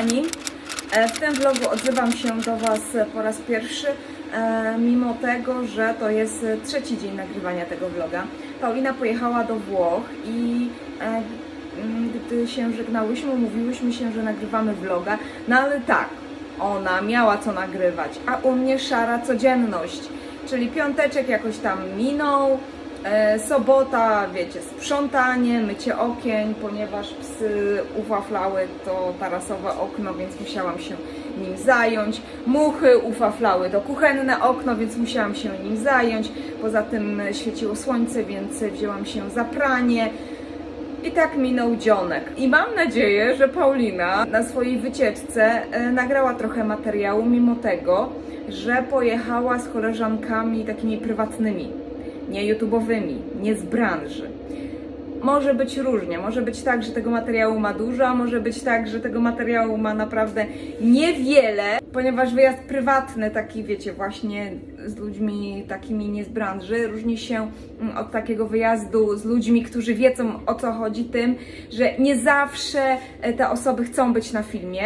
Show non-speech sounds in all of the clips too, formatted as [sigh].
kochani, e, w tym vlogu odzywam się do Was po raz pierwszy, e, mimo tego, że to jest trzeci dzień nagrywania tego vloga. Paulina pojechała do Włoch i e, gdy się żegnałyśmy, mówiłyśmy się, że nagrywamy vloga, no ale tak, ona miała co nagrywać, a u mnie szara codzienność, czyli piąteczek jakoś tam minął, sobota, wiecie, sprzątanie, mycie okien, ponieważ psy uwaflały to tarasowe okno, więc musiałam się nim zająć. Muchy uwaflały to kuchenne okno, więc musiałam się nim zająć. Poza tym świeciło słońce, więc wzięłam się za pranie. I tak minął dzionek. I mam nadzieję, że Paulina na swojej wycieczce e, nagrała trochę materiału, mimo tego, że pojechała z koleżankami takimi prywatnymi, nie YouTube'owymi, nie z branży. Może być różnie, może być tak, że tego materiału ma dużo, a może być tak, że tego materiału ma naprawdę niewiele, ponieważ wyjazd prywatny, taki wiecie, właśnie z ludźmi takimi nie z branży, różni się mm, od takiego wyjazdu z ludźmi, którzy wiedzą o co chodzi, tym, że nie zawsze e, te osoby chcą być na filmie,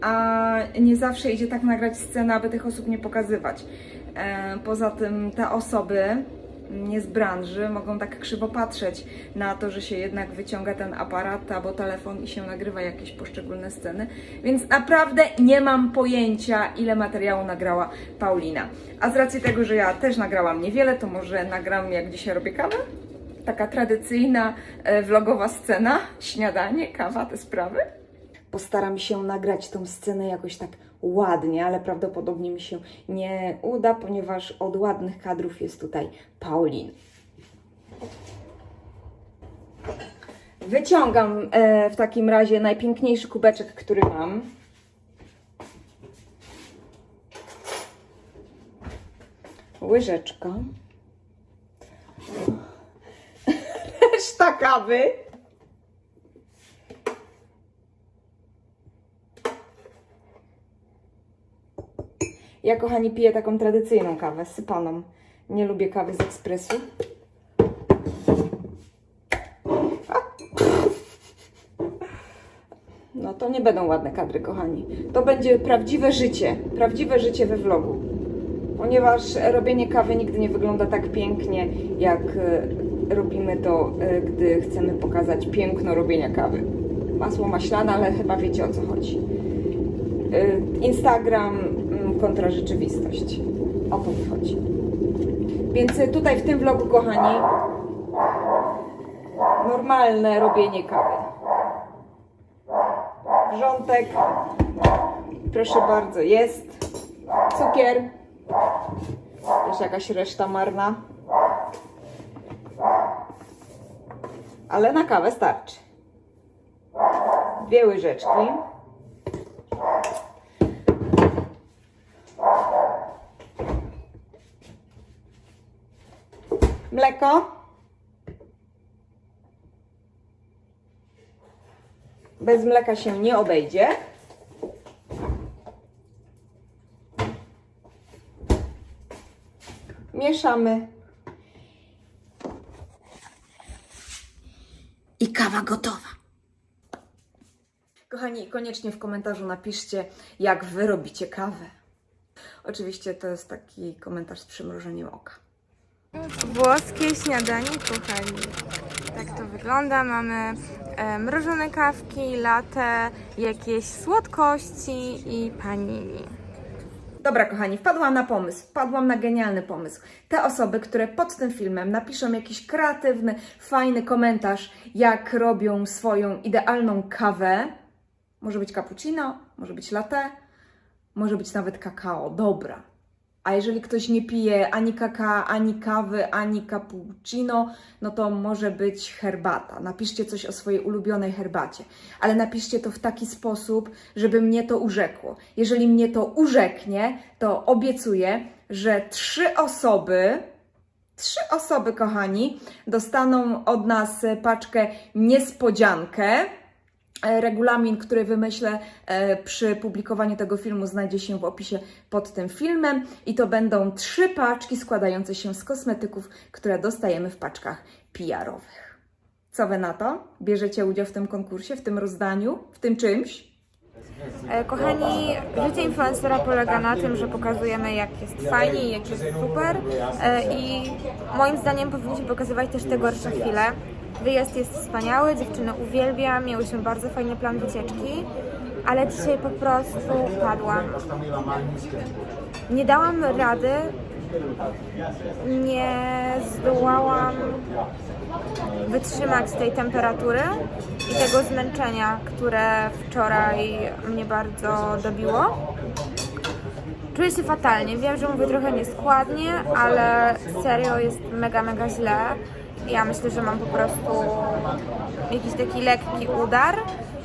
a nie zawsze idzie tak nagrać scenę, aby tych osób nie pokazywać. E, Poza tym te osoby nie z branży mogą tak krzywo patrzeć na to, że się jednak wyciąga ten aparat albo telefon i się nagrywa jakieś poszczególne sceny. Więc naprawdę nie mam pojęcia, ile materiału nagrała Paulina. A z racji tego, że ja też nagrałam niewiele, to może nagram jak dzisiaj robię kawę? Taka tradycyjna e, vlogowa scena, śniadanie, kawa, te sprawy. Postaram się nagrać tą scenę jakoś tak ładnie, ale prawdopodobnie mi się nie uda, ponieważ od ładnych kadrów jest tutaj Paulin. Wyciągam e, w takim razie najpiękniejszy kubeczek, który mam. Łyżeczka. [laughs] Reszta kawy. Ja, kochani, piję taką tradycyjną kawę, sypaną. Nie lubię kawy z ekspresu. No to nie będą ładne kadry, kochani. To będzie prawdziwe życie, prawdziwe życie we vlogu. Ponieważ robienie kawy nigdy nie wygląda tak pięknie, jak e, robimy to, e, gdy chcemy pokazać piękno robienia kawy. Masło maślane, ale chyba wiecie o co chodzi. E, Instagram kontra rzeczywistość. O to chodzi. Więc e, tutaj w tym vlogu, kochani, normalne robienie kawy. Wrzątek, proszę bardzo, jest. Cukier, też jakaś reszta marna. Ale na kawę starczy. Dwie łyżeczki. Mleko. Bez mleka się nie obejdzie. Mieszamy. I kawa gotowa. Kochani, koniecznie w komentarzu napiszcie, jak wy robicie kawę. Oczywiście to jest taki komentarz z przymrużeniem oka. Włoskie śniadanie, kochani. Tak to wygląda. Mamy e, mrożone kawki, latte, jakieś słodkości i panini. Dobra, kochani, wpadłam na pomysł, wpadłam na genialny pomysł. Te osoby, które pod tym filmem napiszą jakiś kreatywny, fajny komentarz, jak robią swoją idealną kawę, może być cappuccino, może być latte, może być nawet kakao, dobra. A jeżeli ktoś nie pije ani kakao, ani kawy, ani cappuccino, no to może być herbata. Napiszcie coś o swojej ulubionej herbacie, ale napiszcie to w taki sposób, żeby mnie to urzekło. Jeżeli mnie to urzeknie, to obiecuję, że trzy osoby, trzy osoby, kochani, dostaną od nas paczkę niespodziankę. E, Regulamin, który wymyślę e, przy publikowaniu tego filmu, znajdzie się w opisie pod tym filmem. I to będą trzy paczki składające się z kosmetyków, które dostajemy w paczkach PR-owych. Co wy na to? Bierzecie udział w tym konkursie, w tym rozdaniu, w tym czymś? E, Kochani, życie influencera polega na tym, że pokazujemy jak jest fajnie i jak jest super i moim zdaniem powinniśmy pokazywać też te gorsze chwile. Wyjazd jest wspaniały, dziewczyny uwielbiam, miałyśmy bardzo fajny plan wycieczki, ale dzisiaj po prostu padłam. Nie dałam rady, nie zdołałam wytrzymać tej temperatury i tego zmęczenia, które wczoraj mnie bardzo dobiło. Czuję się fatalnie. Wiem, że mówię trochę nieskładnie, ale serio jest mega, mega źle. Ja myślę, że mam po prostu jakiś taki lekki udar,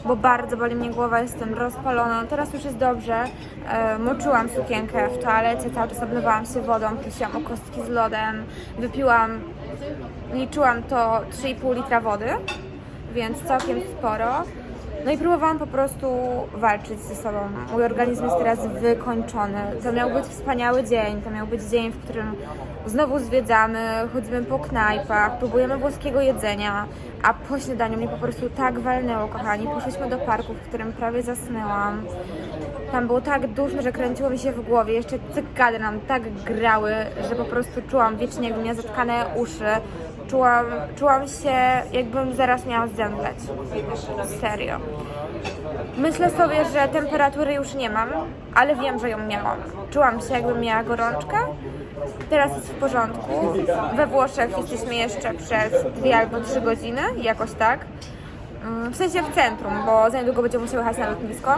bo bardzo boli mnie głowa, jestem rozpalona. Teraz już jest dobrze. E, moczyłam sukienkę w toalecie, cały czas oblewałam się wodą, prosiłam o kostki z lodem, wypiłam, liczyłam to 3,5 litra wody, więc całkiem sporo. No i próbowałam po prostu walczyć ze sobą. Mój organizm jest teraz wykończony. To miał być wspaniały dzień, to miał być dzień, w którym znowu zwiedzamy, chodzimy po knajpach, próbujemy włoskiego jedzenia, a po śniadaniu mnie po prostu tak walnęło, kochani. Poszliśmy do parku, w którym prawie zasnęłam. Tam było tak duszno, że kręciło mi się w głowie. Jeszcze cykady nam tak grały, że po prostu czułam wiecznie, jakby miała zatkane uszy. Czułam, czułam się, jakbym zaraz miała zemdleć. Serio. Myślę sobie, że temperatury już nie mam, ale wiem, że ją miałam. Czułam się, jakbym miała gorączkę. Teraz jest w porządku. We Włoszech jesteśmy jeszcze przez dwie albo trzy godziny, jakoś tak. Mm, W sensie w centrum, bo za niedługo będziemy musiały jechać na lotnisko.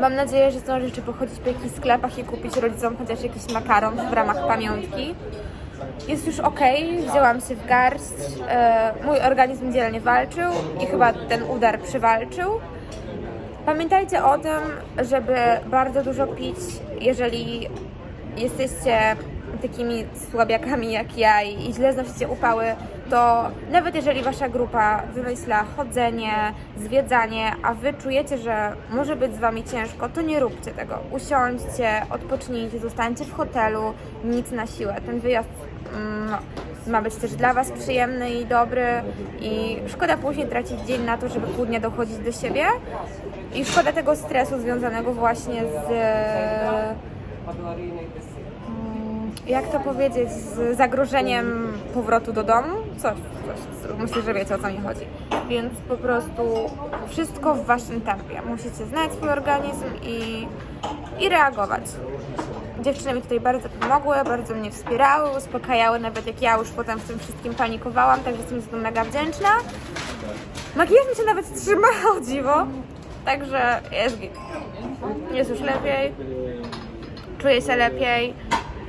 Mam nadzieję, że zdążę jeszcze pochodzić po jakichś sklepach i kupić rodzicom chociaż jakiś makaron w ramach pamiątki. Jest już ok, wzięłam się w garść. E, mój organizm dzielnie walczył i chyba ten udar przywalczył. Pamiętajcie o tym, żeby bardzo dużo pić, jeżeli jesteście takimi słabiakami jak ja i źle znosicie upały, to nawet jeżeli wasza grupa wymyśla chodzenie, zwiedzanie, a wy czujecie, że może być z wami ciężko, to nie róbcie tego. Usiądźcie, odpocznijcie, zostańcie w hotelu, nic na siłę. Ten wyjazd ma być też dla was przyjemny i dobry i szkoda później tracić dzień na to, żeby dnia dochodzić do siebie i szkoda tego stresu związanego właśnie z Mm, jak to powiedzieć, z zagrożeniem powrotu do domu. Coś, coś, myślę, że wiecie o co mi chodzi. Więc po prostu wszystko w waszym tempie. Musicie znać swój organizm i, i reagować. Dziewczyny mi tutaj bardzo pomogły, bardzo mnie wspierały, uspokajały, nawet jak ja już potem w tym wszystkim panikowałam, także jestem za to mega wdzięczna. Makijaż mi się nawet trzyma, [laughs] dziwo. Także jest git. Jest już lepiej czuję się lepiej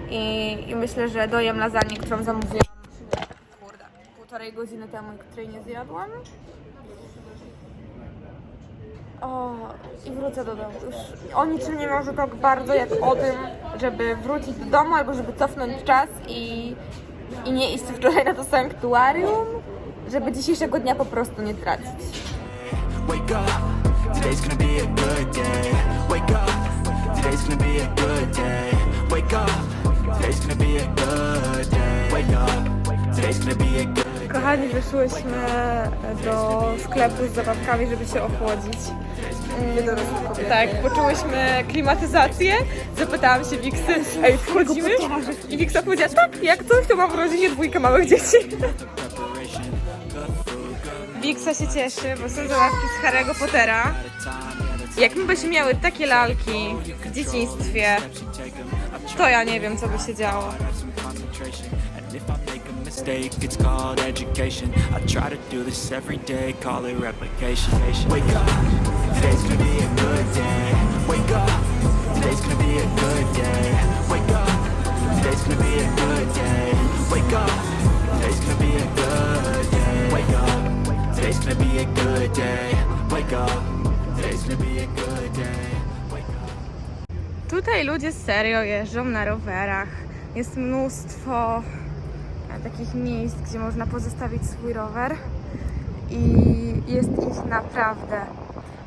i, i myślę, że dojem lasagne, którą zamówiłam kurde, półtorej godziny temu i której nie zjadłam. O, i wrócę do domu. Już o niczym nie marzę tak bardzo jak o tym, żeby wrócić do domu albo żeby cofnąć czas i, i nie iść wczoraj na to sanktuarium, żeby dzisiejszego dnia po prostu nie tracić. Wake up, today's gonna be a good day. Wake up, today's gonna be a good day. Wake up, today's gonna be a good day. Kochani, wyszłyśmy do sklepu z zabawkami, żeby się ochłodzić. Tak, poczułyśmy klimatyzację. Zapytałam się Wiksy, ej, wchodzimy? I Wiksa powiedziała, tak, jak coś, to mam w rodzinie dwójkę małych dzieci. Wiksa się cieszy, bo są zabawki z Harry'ego Pottera. Jak my byśmy miały takie lalki w dzieciństwie, to ja nie wiem, co by się działo. Mistake, it's called education. I try to do this every day, call it replication. Wake up, today's gonna be a good day. Wake up, today's gonna be a good day. Wake up, today's gonna be a good day. Wake up, today's gonna be a good day. Wake up, today's gonna be a good day. Wake up, today's gonna be a good day. Tutaj ludzie serio jeżdżą na rowerach. Jest mnóstwo takich miejsc, gdzie można pozostawić swój rower i jest ich naprawdę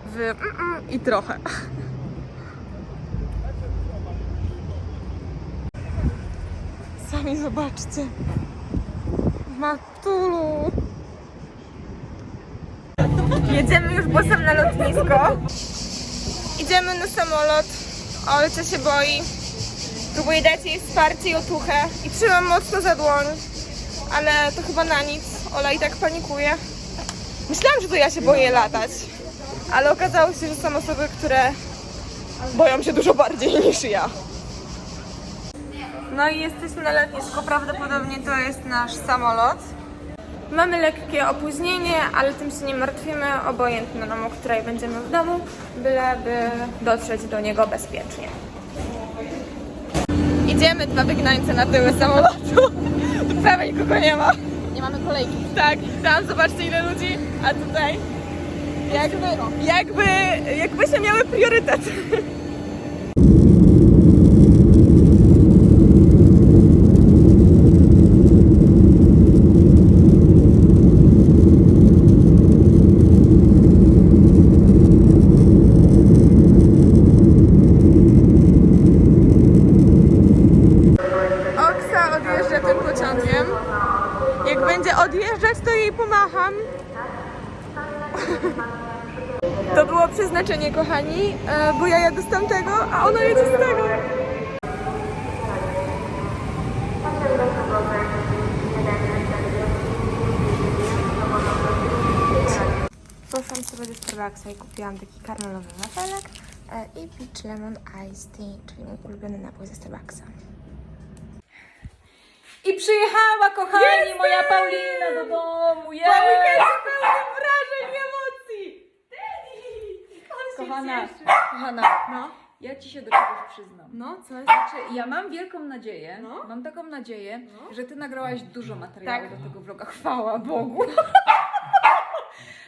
w i trochę. Sami zobaczcie. Matulu. Jedziemy już busem na lotnisko. Idziemy na samolot. Olcia się boi. Próbuję dać jej wsparcie i otuchę. I trzymam mocno za dłoń. Ale to chyba na nic. Ola i tak panikuje. Myślałam, że to ja się boję latać. Ale okazało się, że są osoby, które boją się dużo bardziej niż ja. No i jesteśmy na lotnisku. Prawdopodobnie to jest nasz samolot. Mamy lekkie opóźnienie, ale tym się nie martwimy. Obojętne nam, o której będziemy w domu, byleby dotrzeć do niego bezpiecznie. Idziemy dwa wygnańce na tyły samolotu. Prawie nikogo nie ma. Nie mamy kolejki. Tak, tam zobaczcie ile ludzi, a tutaj jakby, jakby, jakbyśmy miały priorytet. Oksa odjeżdża tym pociągiem. Jak będzie odjeżdżać, to jej pomacham. To było przeznaczenie, kochani, e, bo ja jadę z tamtego, a ona jedzie z tego. Poszłam sobie do Starbucksa i kupiłam taki karmelowy wafelek e, i peach lemon iced tea, czyli mój ulubiony napój ze Starbucksa. I przyjechała, kochani, moja Paulina do domu. Jej! pełnym wrażeń i emocji! Kochana, kochana, No, ja ci się do czegoś przyznam. no, co jest? Znaczy, ja mam wielką nadzieję, No. mam taką nadzieję, No. że ty nagrałaś dużo materiału Tak. do tego vloga. Chwała Bogu.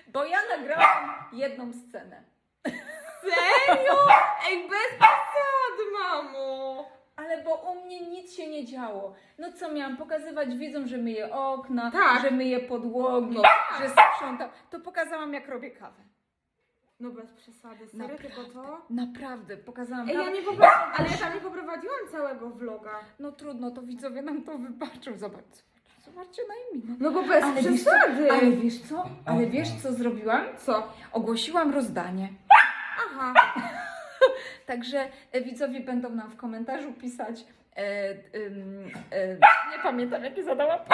Bo ja nagrałam jedną scenę. Serio? Ej, bez przesad, mamo! U mnie nic się nie działo. No co miałam pokazywać widzom, że myję okna, Tak. że myję podłogi, No tak. że sprzątam. To pokazałam jak robię kawę. No bez przesady, serio Naprawdę. tylko to? Naprawdę, pokazałam Ej, kawę. ja nie ale ja tam nie poprowadziłam całego vloga. No trudno, to widzowie nam to wybaczą. Zobacz, zobaczcie na imię. No bo bez Ale wiesz, co, przesady. ale wiesz co? Ale wiesz co zrobiłam? Co? Ogłosiłam rozdanie. Aha. Także e, widzowie będą nam w komentarzu pisać. E, ym, e, nie pamiętam jakie zadałam. [laughs]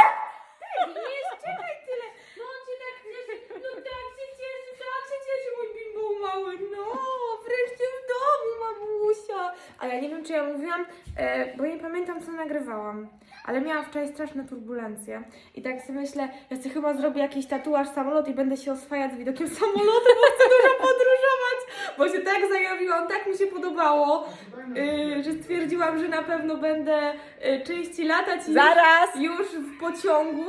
Nie, czekaj tyle. No on się tak cieszy, no tak się cieszy, tak się cieszy mój bimbo mały. No, wreszcie w domu, mamusia. A ja nie wiem, czy ja mówiłam, e, bo nie pamiętam, co nagrywałam. Ale miałam wczoraj straszne turbulencje. I tak sobie myślę, ja sobie chyba zrobię jakiś tatuaż samolot i będę się oswajać z widokiem samolotu, bo chcę dużo [laughs] podróżować. Bo się tak zajawiłam, tak mi się podobało, y, że stwierdziłam, że na pewno będę y, częściej latać i Zaraz! już w pociągu.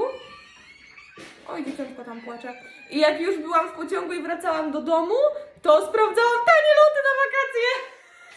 Oj, dzieciątko tam płacze. I jak już byłam w pociągu i wracałam do domu, to sprawdzałam tanie loty na wakacje.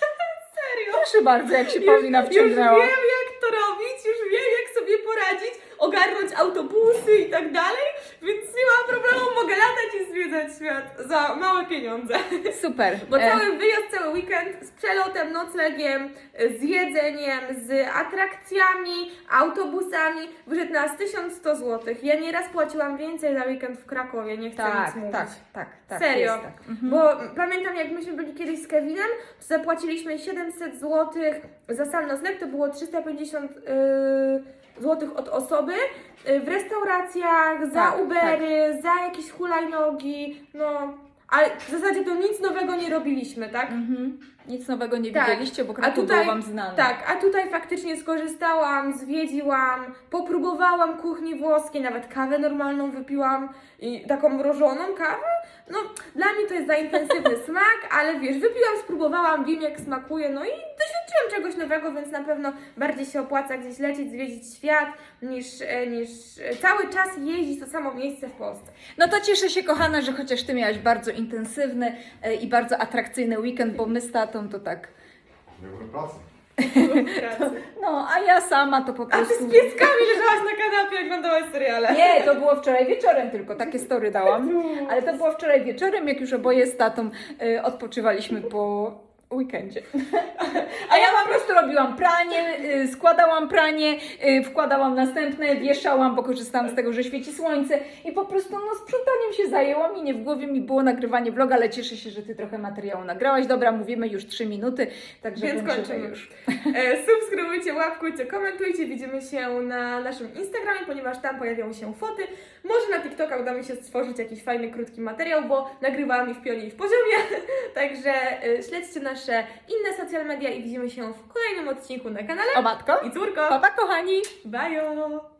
[laughs] Serio. Proszę bardzo, jak się Paulina już wciągnęła. wiem, jak to robić, już wiem, jak sobie poradzić, ogarnąć autobusy i tak dalej, więc nie ma problemu, mogę latać i zwiedzać świat za małe pieniądze. Super. [laughs] Bo E, cały wyjazd, cały weekend z przelotem, noclegiem, z jedzeniem, z atrakcjami, autobusami wyszedł nas 1100 zł. Ja nieraz płaciłam więcej za weekend w Krakowie, nie chcę tak, nic mówić. tak, tak, tak. Serio. Jest tak. Mhm. Bo pamiętam, jak myśmy byli kiedyś z Kevinem, to zapłaciliśmy 700 zł za sam nocleg, to było 350 yy, zł od osoby. Yy, w restauracjach, za Tak, Ubery, za jakieś hulajnogi, no. Ale w zasadzie to nic nowego nie robiliśmy, tak? Mhm. Nic nowego nie Tak. widzieliście, bo A Kraków tutaj- był Wam znany. Tak, a tutaj faktycznie skorzystałam, zwiedziłam, popróbowałam kuchni włoskiej, nawet kawę normalną wypiłam i taką mrożoną kawę. No, dla mnie to jest za intensywny [laughs] smak, ale wiesz, wypiłam, spróbowałam, wiem jak smakuje, no i doświadczyłam czegoś nowego, więc na pewno bardziej się opłaca gdzieś lecieć, zwiedzić świat, niż, e, niż e, cały czas jeździć to samo miejsce w Polsce. No to cieszę się, kochana, że chociaż Ty miałaś bardzo intensywny e, i bardzo atrakcyjny weekend, bo my z tatą to tak. Nie było pracy. No, a ja sama to po A ty prostu. z pieskami leżałaś na kanapie, jak oglądałaś seriale. Nie, to było wczoraj wieczorem tylko, takie story dałam. Ale to było wczoraj wieczorem, jak już oboje z tatą y, odpoczywaliśmy po weekendzie. [laughs] A ja po prostu robiłam pranie, y, składałam pranie, y, wkładałam następne, wieszałam, bo korzystałam z tego, że świeci słońce i po prostu no, sprzątaniem się zajęłam i nie w głowie mi było nagrywanie vloga, ale cieszę się, że Ty trochę materiału nagrałaś. Dobra, mówimy już 3 minuty, także Więc kończymy kończymy. już. E, subskrybujcie, łapkujcie, komentujcie. Widzimy się na naszym Instagramie, ponieważ tam pojawią się foty. Może na TikToka uda mi się stworzyć jakiś fajny, krótki materiał, bo nagrywałam i w pionie i w poziomie. [laughs] Także e, śledźcie nasze inne social media i widzimy się w kolejnym odcinku na kanale. O matko, I córko! papa kochani! Bajo!